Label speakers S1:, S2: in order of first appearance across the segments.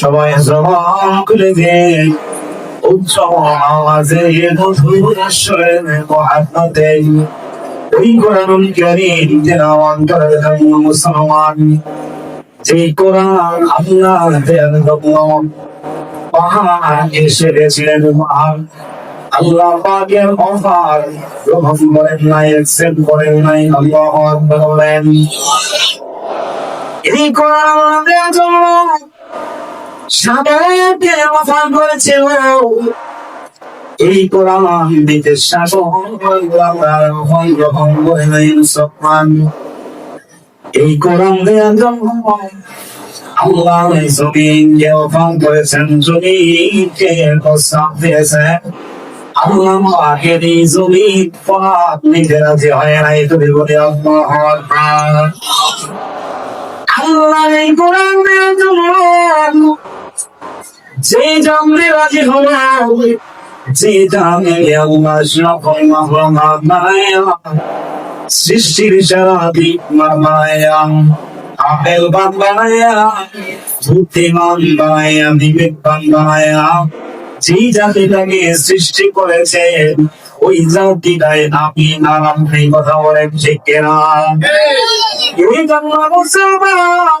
S1: সবাই জবান খুলে দিন উচ্চ আওয়াজে মধুর কোরআনুল কারীম মুসলমান। যে কোরআন আল্লাহ পাহাড় এসে গেছিলেন মহান। আল্লাহ পাকের অফার গ্রহণ করেন নাই অ্যাকসেপ্ট করেন নাই, আল্লাহ আকবার বলেন। এই কোরআন আমাদের জন্য সাদাকে অফার করেছিল এই কোরআন দিতে শাসন গ্রহণ করে নাই এই কোরআন দেওয়ার জন্য আল্লাহ জমিনকে অফার করেছেন, জমিনকে প্রস্তাব দিয়েছেন। আল্লাহ আগের জমিন পাপ নিতে রাজি হয় নাই, তুমি বলে আল্লাহ আল্লাহ এই কোরআন দেওয়ার জন্য যে জানতে রাজি হলো যে আল্লাহ সকল বানায়া সৃষ্টির বানায়া আপেল বুদ্ধিমান বানায়া বিবেকবান বানায়া। যে জাতিটাকে সৃষ্টি করেছে ওই জাতিটাই আপনি নারাম এই কথা বলেন ঠিক কেনা? এই জন্য মুসলমান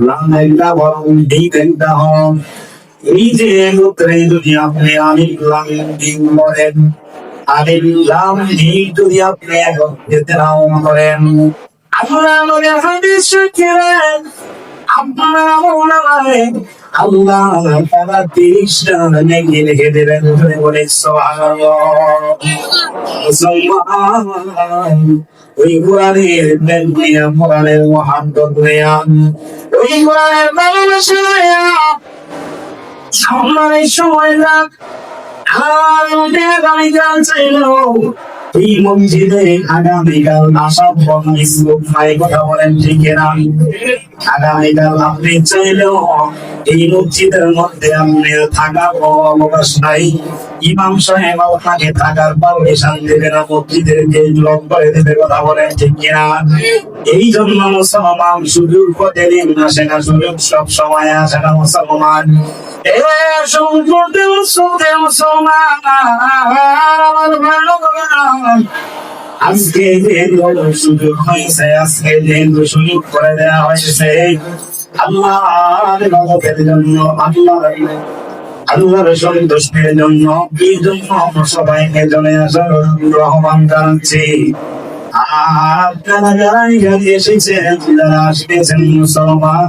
S1: লাম একটা বরং ঠিক একটা হরফ এই যে একত্রে যদি আপনি আমি লাম দিন বলেন আলিফ লাম ঠিক যদি আপনি একত্রে তেলাওয়াত করেন। আপনারা আমাদের আপনারা মনে ওই কোরআনের নেকিয়া কোরআনের মহাব্বত নেয়া ওই কোরআনের ভালোবাসা নেয়া আমার এই সময়টা আর আগামীকাল চাইল এই আগামীকাল ইসলাম ভাই কথা বলেন, ঠিক না আগামীকাল আপনি চাইলেও এই মসজিদের মধ্যে আপনি থাকার অবকাশ নাই। ইমাম সাহেব আপনাকে থাকার পারমিশন দেবে না, মসজিদের করে দেবে, কথা বলেন, ঠিক এই জন্য মুসলমান সুযোগ প্রতিদিন আসে না সুযোগ সব সময় আসে না মুসলমান। এ আজকে সুযোগ হয়েছে, আজকে সুযোগ করে দেওয়া হয়েছে। জন্য, আল্লাহর আল্লাহর সন্তুষ্টির জন্য জন্য জনে রহমান জানাচ্ছি। আপনারা যারা এসেছেন, যারা আসতেছেন মুসলমান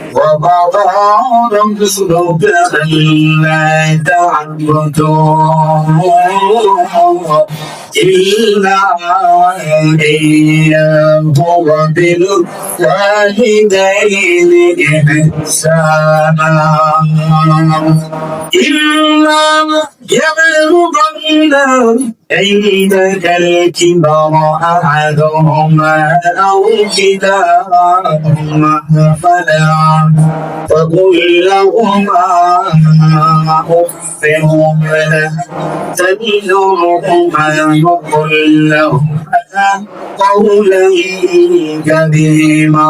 S1: وقضى ربك ألا تعبدوا إلا إياه وبالوالدين إحسانا إلا يبلغن عندك الكبر أحدهما أو كلاهما فلا فقل لهما أف ولا تنهرهما وقل لهما قولا كريما